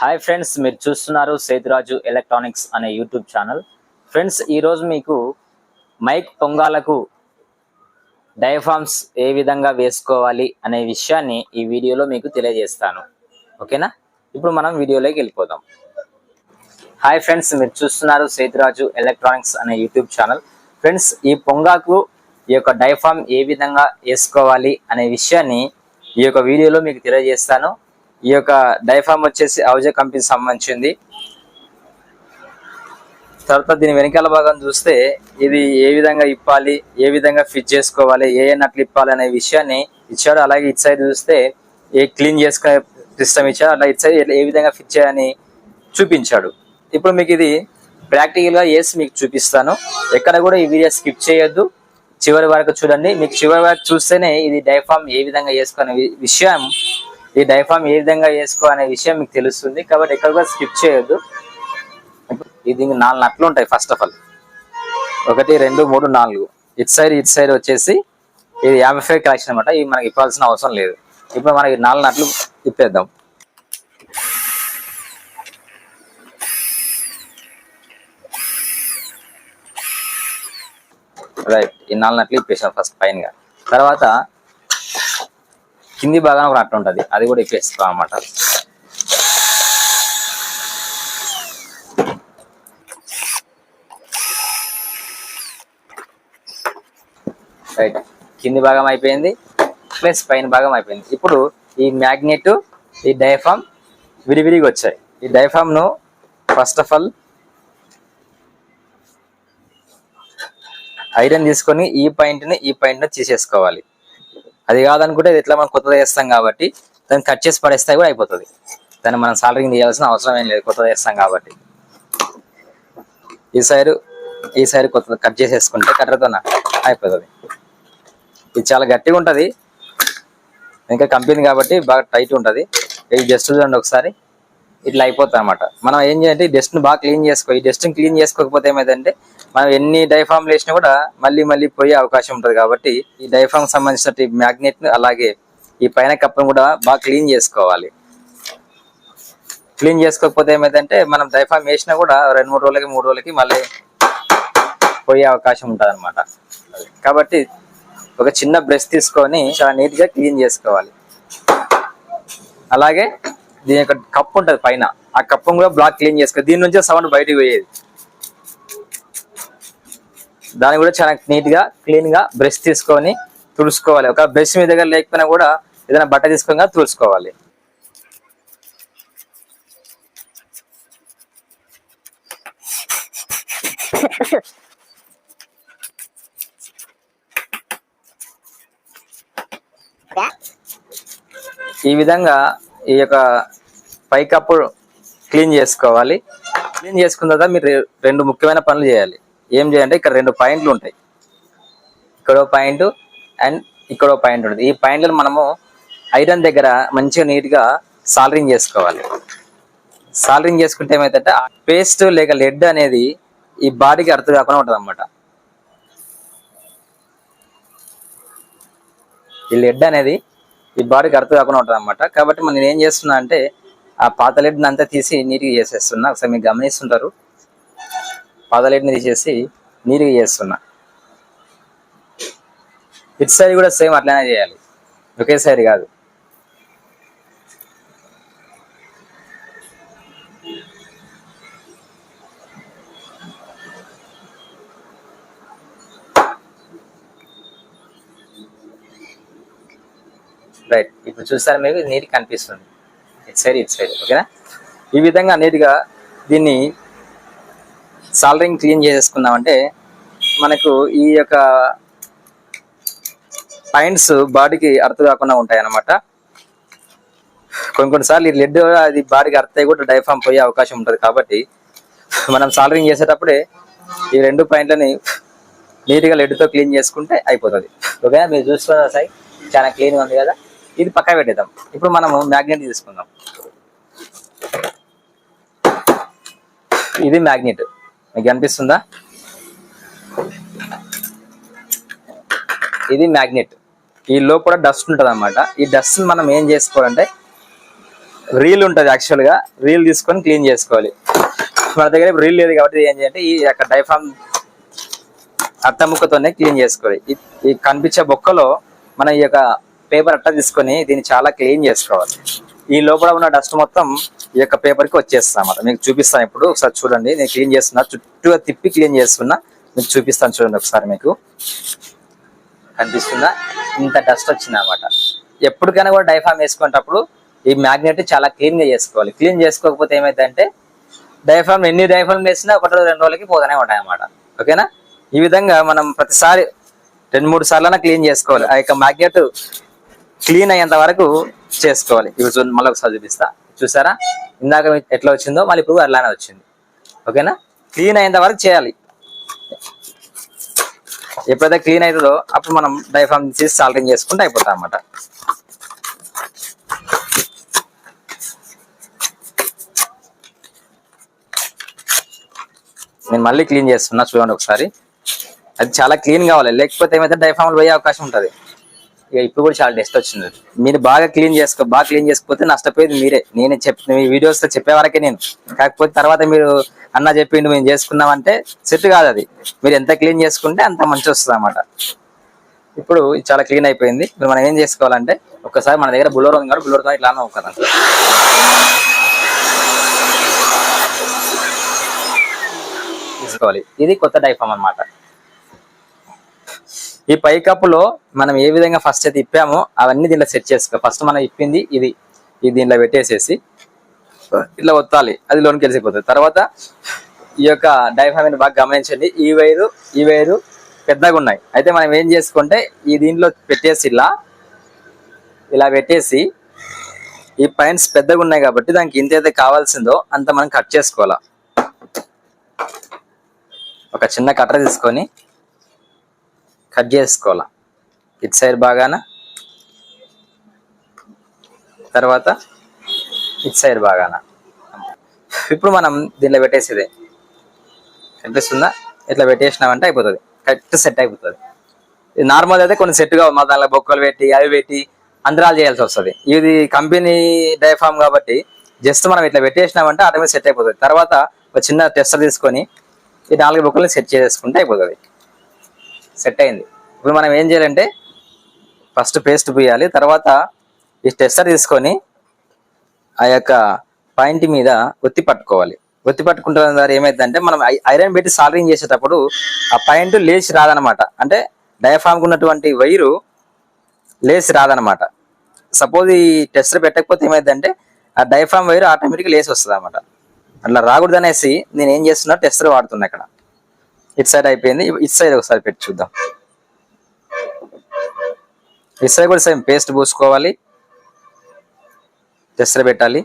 Hi friends మీరు చూస్తున్నారు Sethuraju electronics అనే యూట్యూబ్ ఛానల్. ఫ్రెండ్స్ ఈరోజు మీకు మైక్ పొంగాలకు డయఫామ్స్ ఏ విధంగా వేసుకోవాలి అనే విషయాన్ని ఈ వీడియోలో మీకు తెలియజేస్తాను. ఓకేనా? ఇప్పుడు మనం వీడియోలోకి వెళ్ళిపోదాం. హాయ్ ఫ్రెండ్స్ మీరు చూస్తున్నారు సేతురాజు ఎలక్ట్రానిక్స్ అనే యూట్యూబ్ ఛానల్. ఫ్రెండ్స్ ఈ పొంగాకు ఈ యొక్క డైఫామ్ ఏ విధంగా వేసుకోవాలి అనే విషయాన్ని ఈ యొక్క వీడియోలో మీకు తెలియజేస్తాను. ఈ యొక్క డైఫామ్ వచ్చేసి అవజ కంపెనీకి సంబంధించింది. తర్వాత దీని వెనకాల భాగం చూస్తే ఇది ఏ విధంగా ఇప్పాలి ఏ విధంగా ఫిట్ చేసుకోవాలి ఏ నట్లు ఇప్పాలి అనే విషయాన్ని ఇచ్చాడు అలాగే ఇటు సైడ్ చూస్తే ఏ క్లీన్ చేసుకునే సిస్టమ్ ఇచ్చాడు అలా ఇటు సైడ్ ఏ విధంగా ఫిట్ చేయని చూపించాడు. ఇప్పుడు మీకు ఇది ప్రాక్టికల్గా వేసి మీకు చూపిస్తాను. ఎక్కడ కూడా ఈ వీడియో స్కిప్ చేయొద్దు. చివరి వరకు చూడండి. మీకు చివరి వరకు చూస్తేనే ఇది డైఫామ్ ఏ విధంగా వేసుకునే విషయం ఈ డైఫామ్ ఏ విధంగా వేసుకో అనే విషయం మీకు తెలుస్తుంది. కాబట్టి ఎక్కడ కూడా స్కిప్ చేయొద్దు. ఇది నాలుగు నట్లు ఉంటాయి ఫస్ట్ ఆఫ్ ఆల్ ఒకటి రెండు మూడు నాలుగు. ఇటు సైడ్ ఇటు సైడ్ వచ్చేసి ఇది యాభై ఫైవ్ కలెక్షన్ అనమాట ఇవి మనకి ఇవ్వాల్సిన అవసరం లేదు. ఇప్పుడు మనకి నాలుగు నట్లు ఇప్పేద్దాం రైట్ ఈ నాలుగు నట్లు ఇప్పేసాం ఫస్ట్ పైన తర్వాత కింది భాగం ఒక ఉంటుంది. అది కూడా ఇప్పేస్తాం అన్నమాట. రైట్ కింది భాగం అయిపోయింది. ప్లస్ పైన భాగం అయిపోయింది. ఇప్పుడు ఈ మ్యాగ్నెట్ ఈ డైఫామ్ విడివిడిగా వచ్చాయి. ఈ డైఫామ్ను ఫస్ట్ ఆఫ్ ఆల్ ఐరన్ తీసుకొని ఈ పాయింట్ని ఈ పాయింట్ని తీసేసుకోవాలి. అది కాదనుకుంటే ఇది ఎట్లా మనం కొత్తది వేస్తాం కాబట్టి దాన్ని కట్ చేసి పడేస్తే కూడా అయిపోతుంది. దాన్ని మనం సాలరింగ్ తీయాల్సిన అవసరం ఏం లేదు కొత్తది వేస్తాం కాబట్టి. ఈ సైడ్ ఈ సైడ్ కొత్తది కట్ చేసేసుకుంటే కట్టరతో అయిపోతుంది. ఇది చాలా గట్టిగా ఉంటుంది. ఇంకా కంపెనీ కాబట్టి బాగా టైట్ ఉంటుంది. ఇది జస్ట్ చూడండి ఒకసారి. ఇట్లా అయిపోతుంది అనమాట మనం ఏం చేయాలంటే ఈ డస్ట్ని బాగా క్లీన్ చేసుకో ఈ డస్ట్ క్లీన్ చేసుకోకపోతే ఏమైందంటే మనం ఎన్ని డైఫామ్లు వేసినా కూడా మళ్ళీ మళ్ళీ పోయే అవకాశం ఉంటుంది కాబట్టి ఈ డైఫామ్ సంబంధించిన మ్యాగ్నెట్ అలాగే ఈ పైన కప్పును కూడా బాగా క్లీన్ చేసుకోవాలి. క్లీన్ చేసుకోకపోతే ఏమైందంటే మనం డైఫామ్ వేసినా కూడా రెండు మూడు రోజులకి మూడు రోజులకి మళ్ళీ పోయే అవకాశం ఉంటుంది అనమాట కాబట్టి ఒక చిన్న బ్రష్ తీసుకొని చాలా నీట్గా క్లీన్ చేసుకోవాలి. అలాగే దీని యొక్క కప్పు ఉంటుంది పైన. ఆ కప్పును కూడా బ్లాక్ క్లీన్ చేసుకోవాలి దీని నుంచే సౌండ్ బయటకు పోయేది. దాన్ని కూడా చాలా నీట్గా క్లీన్గా బ్రష్ తీసుకొని తుడుచుకోవాలి. ఒక బ్రష్ మీ దగ్గర లేకపోయినా కూడా ఏదైనా బట్ట తీసుకొని తుడుచుకోవాలి. ఈ విధంగా ఈ యొక్క పైకప్పు క్లీన్ చేసుకోవాలి. క్లీన్ చేసుకున్న తర్వాత మీరు రెండు ముఖ్యమైన పనులు చేయాలి. ఏం చేయాలంటే ఇక్కడ రెండు పాయింట్లు ఉంటాయి. ఇక్కడో పాయింట్ అండ్ ఇక్కడో పాయింట్ ఉంటుంది. ఈ పాయింట్లను మనము ఐరన్ దగ్గర మంచిగా నీట్గా సాలరింగ్ చేసుకోవాలి. సాలరింగ్ చేసుకుంటే ఏమైతే పేస్ట్ లేక లెడ్ అనేది ఈ బాడీకి అర్థం కాకుండా ఉంటుంది అనమాట ఈ లెడ్ అనేది ఈ బాడీకి అర్థం కాకుండా ఉంటుంది అనమాట కాబట్టి మనం నేను ఏం చేస్తున్నా అంటే ఆ పాత లెడ్ని అంతా తీసి నీట్గా చేసేస్తున్నా. ఒకసారి మీరు గమనిస్తుంటారు. పదలేటిని తీసేసి నీరుగా చేస్తున్నా. ఇటు సైడ్ కూడా సేమ్ అట్లనే చేయాలి. ఒకేసారి కాదు. రైట్ ఇప్పుడు చూస్తారు మీకు నీరు కనిపిస్తుంది. ఇటు సైడ్ ఇటు సైడ్ ఓకేనా? ఈ విధంగా నీట్గా దీన్ని సాలరింగ్ క్లీన్ చేసేసుకుందామంటే మనకు ఈ యొక్క పాయింట్స్ బాడీకి అర్థం కాకుండా ఉంటాయి అన్నమాట కొన్ని కొన్నిసార్లు ఈ లెడ్ అది బాడీకి అర్థం కూడా డైఫామ్ పోయే అవకాశం ఉంటుంది కాబట్టి మనం సాలరింగ్ చేసేటప్పుడే ఈ రెండు పాయింట్లని నీట్గా లెడ్తో క్లీన్ చేసుకుంటే అయిపోతుంది. ఓకే మీరు చూస్తున్నారు సాయి? చాలా క్లీన్గా ఉంది కదా? ఇది పక్క పెట్టేద్దాం. ఇప్పుడు మనము మ్యాగ్నెట్ తీసుకుందాం. ఇది మ్యాగ్నెట్. మీకు అనిపిస్తుందా? ఇది మ్యాగ్నెట్. ఈ లోపల డస్ట్ ఉంటుంది అనమాట ఈ డస్ట్ మనం ఏం చేసుకోవాలంటే రీల్ ఉంటుంది యాక్చువల్గా. రీల్ తీసుకొని క్లీన్ చేసుకోవాలి. మన దగ్గర రీల్ లేదు కాబట్టి ఏం చేయాలంటే ఈ యొక్క డైఫామ్ అట్ట ముక్కతోనే క్లీన్ చేసుకోవాలి. ఈ- ఈ కనిపించే బొక్కలో మనం ఈ యొక్క పేపర్ అట్ట తీసుకొని దీన్ని చాలా క్లీన్ చేసుకోవాలి. ఈ లోపల ఉన్న డస్ట్ మొత్తం ఈ యొక్క పేపర్కి వచ్చేస్తాం అన్నమాట. మీకు చూపిస్తాను ఇప్పుడు ఒకసారి చూడండి. నేను క్లీన్ చేస్తున్నా. చుట్టూ తిప్పి క్లీన్ చేస్తున్నా. మీకు చూపిస్తాను చూడండి ఒకసారి మీకు. కనిపిస్తుందా? ఇంత డస్ట్ వచ్చింది అనమాట ఎప్పటికైనా కూడా డైఫామ్ వేసుకునేటప్పుడు ఈ మ్యాగ్నెట్ చాలా క్లీన్గా చేసుకోవాలి. క్లీన్ చేసుకోకపోతే ఏమైందంటే డైఫామ్ ఎన్ని డైఫామ్ వేసినా ఒకటి రోజు రెండు రోజులకి పోతూనే ఉంటాయి అన్నమాట. ఓకేనా? ఈ విధంగా మనం ప్రతిసారి రెండు మూడు సార్లు క్లీన్ చేసుకోవాలి. ఆ యొక్క మ్యాగ్నెట్ క్లీన్ అయ్యేంత వరకు చేసుకోవాలి. ఇప్పుడు చూ మళ్ళీ ఒకసారి చూపిస్తా. చూసారా? ఇందాక ఎట్లా వచ్చిందో మళ్ళీ ఇప్పుడు అలానే వచ్చింది. ఓకేనా? క్లీన్ అయ్యేంత వరకు చేయాలి. ఎప్పుడైతే క్లీన్ అవుతుందో అప్పుడు మనం డైఫామ్ తీసి సాల్టింగ్ చేసుకుంటే అయిపోతాం అన్నమాట. నేను మళ్ళీ క్లీన్ చేస్తున్నా చూడండి ఒకసారి. అది చాలా క్లీన్ కావాలి. లేకపోతే ఏమైతే డైఫామ్లు పోయే అవకాశం ఉంటుంది. ఇక ఇప్పుడు కూడా చాలా డస్ట్ వచ్చింది. మీరు బాగా క్లీన్ చేసుకో బాగా క్లీన్ చేసుకోకపోతే నష్టపోయేది మీరే. నేనే చెప్ మీ వీడియోస్లో చెప్పే వరకే నేను. కాకపోతే తర్వాత మీరు అన్న చెప్పిండు మేము చేసుకున్నామంటే సెట్ కాదు అది. మీరు ఎంత క్లీన్ చేసుకుంటే అంత మంచి వస్తుంది అన్నమాట. ఇప్పుడు చాలా క్లీన్ అయిపోయింది. ఇప్పుడు మనం ఏం చేసుకోవాలంటే ఒకసారి మన దగ్గర బుల్లర్ ఉంది కాబట్టి బుల్లర్తో ఇట్లా కదా తీసుకోవాలి. ఇది కొత్త డైఫామ్ అన్నమాట. ఈ పైకప్పులో మనం ఏ విధంగా ఫస్ట్ అయితే ఇప్పామో అవన్నీ దీంట్లో సెట్ చేసుకో. ఫస్ట్ మనం ఇప్పింది ఇది. ఇది దీంట్లో పెట్టేసేసి ఇట్లా ఒత్తాలి. అది లోనికి వెళ్ళిపోతుంది. తర్వాత ఈ యొక్క డైఫామ్ బాగా గమనించండి. ఈ వైరు ఈ వైరు పెద్దగా ఉన్నాయి. అయితే మనం ఏం చేసుకుంటే ఈ దీంట్లో పెట్టేసి ఇలా ఇలా పెట్టేసి ఈ పైన్స్ పెద్దగా ఉన్నాయి కాబట్టి దానికి ఇంత అయితే కావాల్సిందో అంత మనం కట్ చేసుకోవాలా. ఒక చిన్న కట్ర తీసుకొని కట్ చేసుకోవాలా? ఇటు సైడ్ బాగాన? తర్వాత ఇటు సైడ్ బాగాన? ఇప్పుడు మనం దీనిలో పెట్టేసేదే. కనిపిస్తుందా ఇట్లా పెట్టేసినామంటే అయిపోతుంది. కరెక్ట్ సెట్ అయిపోతుంది. ఇది నార్మల్ అయితే కొన్ని సెట్ మా దానిలో బొక్కలు పెట్టి అవి పెట్టి అంతరాలు చేయాల్సి వస్తుంది. ఇది కంపెనీ డైఫామ్ కాబట్టి జస్ట్ మనం ఇట్లా పెట్టేసినామంటే ఆటోమేటిక్ సెట్ అయిపోతుంది. తర్వాత ఒక చిన్న టెస్టర్ తీసుకొని ఈ నాలుగు బొక్కలు సెట్ చేసుకుంటే అయిపోతుంది. సెట్ అయింది. ఇప్పుడు మనం ఏం చేయాలంటే ఫస్ట్ పేస్ట్ పూయాలి. తర్వాత ఈ టెస్టర్ తీసుకొని ఆ యొక్క పాయింట్ మీద ఒత్తి పట్టుకోవాలి. ఒత్తి పట్టుకుంటున్న ద్వారా ఏమైందంటే మనం ఐ- ఐరన్ పెట్టి సాలరింగ్ చేసేటప్పుడు ఆ పాయింట్ లేచి రాదనమాట అంటే డయాఫామ్ ఉన్నటువంటి వైరు లేచి రాదనమాట సపోజ్ ఈ టెస్టర్ పెట్టకపోతే ఏమైందంటే ఆ డైఫామ్ వైర్ ఆటోమేటిక్ లేచి వస్తుంది అనమాట అట్లా రాకూడదు అనేసి నేను ఏం చేస్తున్నా టెస్టర్ వాడుతున్నా ఇక్కడ. ఇటు సైడ్ అయిపోయింది. ఇటు సైడ్ ఒకసారి పెట్టి చూద్దాం. ఇటు సైడ్ కూడా సేమ్ పేస్ట్ పూసుకోవాలి. టెస్టర్ పెట్టాలి.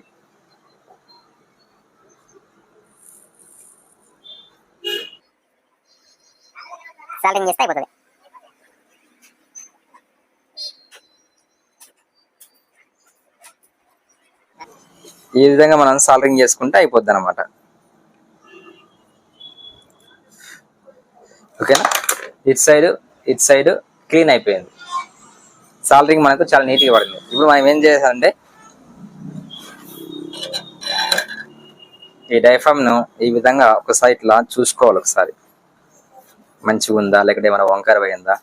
సాల్టింగ్ చేస్తే అయిపోతుంది. ఈ విధంగా మనం సాల్డరింగ్ చేసుకుంటే అయిపోద్ది అనమాట ఓకేనా? ఇటు సైడ్ ఇటు సైడ్ క్లీన్ అయిపోయింది. సాలరింగ్ మనకు చాలా నీట్గా పడింది. ఇప్పుడు మనం ఏం చేసామంటే ఈ డైఫామ్ను ఈ విధంగా ఒకసారి ఇట్లా చూసుకోవాలి ఒకసారి. మంచిగా ఉందా? లేకపోతే ఏమైనా వంకర పోయిందా?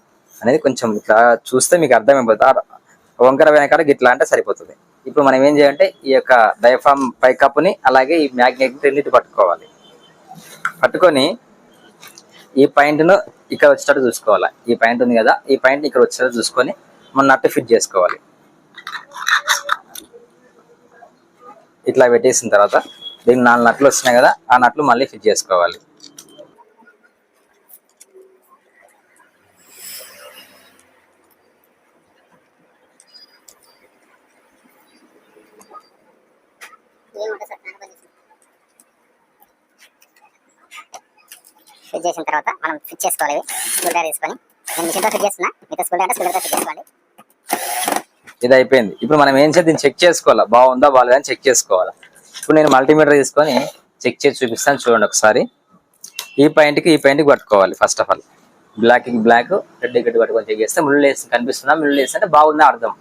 అనేది కొంచెం ఇట్లా చూస్తే మీకు అర్థమైపోతుంది. వంకర పోయిన కాడ ఇట్లా అంటే సరిపోతుంది. ఇప్పుడు మనం ఏం చేయాలంటే ఈ యొక్క డైఫామ్ పై అలాగే ఈ మ్యాగ్నెట్ రెండింటి పట్టుకోవాలి. పట్టుకొని ఈ పాయింట్ను ఇక్కడ వచ్చేటట్టు చూసుకోవాలి? ఈ పాయింట్ ఉంది కదా ఈ పాయింట్ ఇక్కడ వచ్చేటట్టు చూసుకొని మనం నట్టు ఫిట్ చేసుకోవాలి. ఇట్లా పెట్టేసిన తర్వాత దీనికి నాలుగు నట్లు వస్తున్నాయి కదా ఆ నట్లు మళ్ళీ ఫిట్ చేసుకోవాలి. ఫిట్ చేసిన తర్వాత మనం ఫిట్ చేసుకోవాలి స్కూల్ తీసుకొని. నేను మిషన్తో ఫిట్ చేస్తున్నా. మిగతా స్కూల్ అంటే స్కూల్ ఫిట్ చేసుకోండి ఇది అయిపోయింది. ఇప్పుడు మనం ఏం చేద్దాం? దీన్ని చెక్ చేసుకోవాలా? బాగుందా? బాగాలేదా చెక్ చేసుకోవాలా? ఇప్పుడు నేను మల్టీమీటర్ తీసుకొని చెక్ చేసి చూపిస్తాను చూడండి ఒకసారి. ఈ పాయింట్కి ఈ పాయింట్కి పట్టుకోవాలి first of all. Black black red గడ్డి పట్టుకొని చెక్ చేస్తే ముళ్ళు వేసి కనిపిస్తుందా? ముళ్ళు వేసి అంటే బాగుందా అర్థం?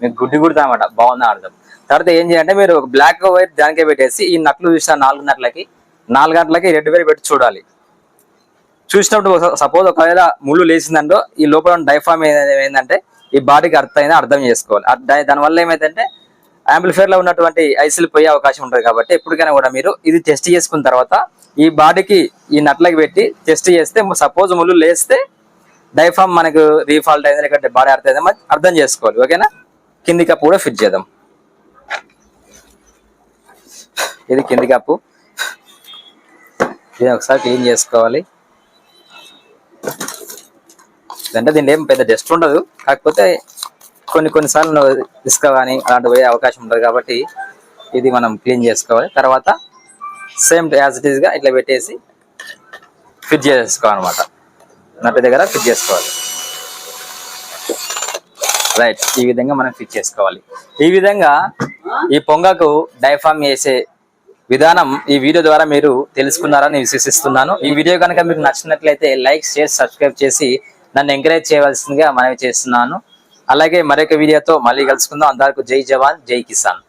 మీకు గుడ్డి గుర్తా అనమాట బాగుందా అర్థం? తర్వాత ఏం చేయాలంటే మీరు బ్లాక్ వైట్ దానికే పెట్టేసి ఈ నట్లు చూసిన నాలుగు నట్లకి నాలుగు గంటలకి రెడ్ వేలు పెట్టి చూడాలి. చూసినప్పుడు సపోజ్ ఒకవేళ ముళ్ళు లేచిందంటో ఈ లోపల డైఫామ్ ఏంటంటే ఈ బాడీకి అర్థమైంది అర్థం చేసుకోవాలి. దాని- దానివల్ల ఏమైందంటే యాంప్లిఫైర్లో ఉన్నటువంటి ఐసీలు పోయే అవకాశం ఉంటుంది కాబట్టి ఎప్పటికైనా కూడా మీరు ఇది టెస్ట్ చేసుకున్న తర్వాత ఈ బాడీకి ఈ నట్లకి పెట్టి టెస్ట్ చేస్తే సపోజ్ ముళ్ళు లేస్తే డైఫామ్ మనకు రీఫాల్ట్ అయింది లేకపోతే బాడీ అర్థం అర్థం చేసుకోవాలి. ఓకేనా? కింది కప్పు కూడా ఫిట్ చేద్దాం. ఇది కింది కప్పు ఇది ఒకసారి క్లీన్ చేసుకోవాలి. అంటే దీంట్లో ఏం పెద్ద డస్ట్ ఉండదు. కాకపోతే కొన్ని కొన్నిసార్లు ఇసుక కానీ అలాంటి పోయే అవకాశం ఉంటుంది కాబట్టి ఇది మనం క్లీన్ చేసుకోవాలి. తర్వాత సేమ్ యాజ్ ఇట్ ఈస్గా ఇట్లా పెట్టేసి ఫిట్ చేసుకోవాలన్నమాట. నట్టు దగ్గర ఫిట్ చేసుకోవాలి. రైట్ ఈ విధంగా మనం ఫిట్ చేసుకోవాలి. ఈ విధంగా ఈ పొంగకు డైఫామ్ చేసే విధానం ఈ వీడియో ద్వారా మీరు తెలుసుకున్నారని విశ్వసిస్తున్నాను. ఈ వీడియో కనుక మీకు నచ్చినట్లయితే లైక్ షేర్ సబ్స్క్రైబ్ చేసి నన్ను ఎంకరేజ్ చేయవలసిందిగా మనవి చేస్తున్నాను. అలాగే మరొక వీడియోతో మళ్ళీ కలుసుకుందాం. అందరికీ జై జవాన్ జై కిసాన్.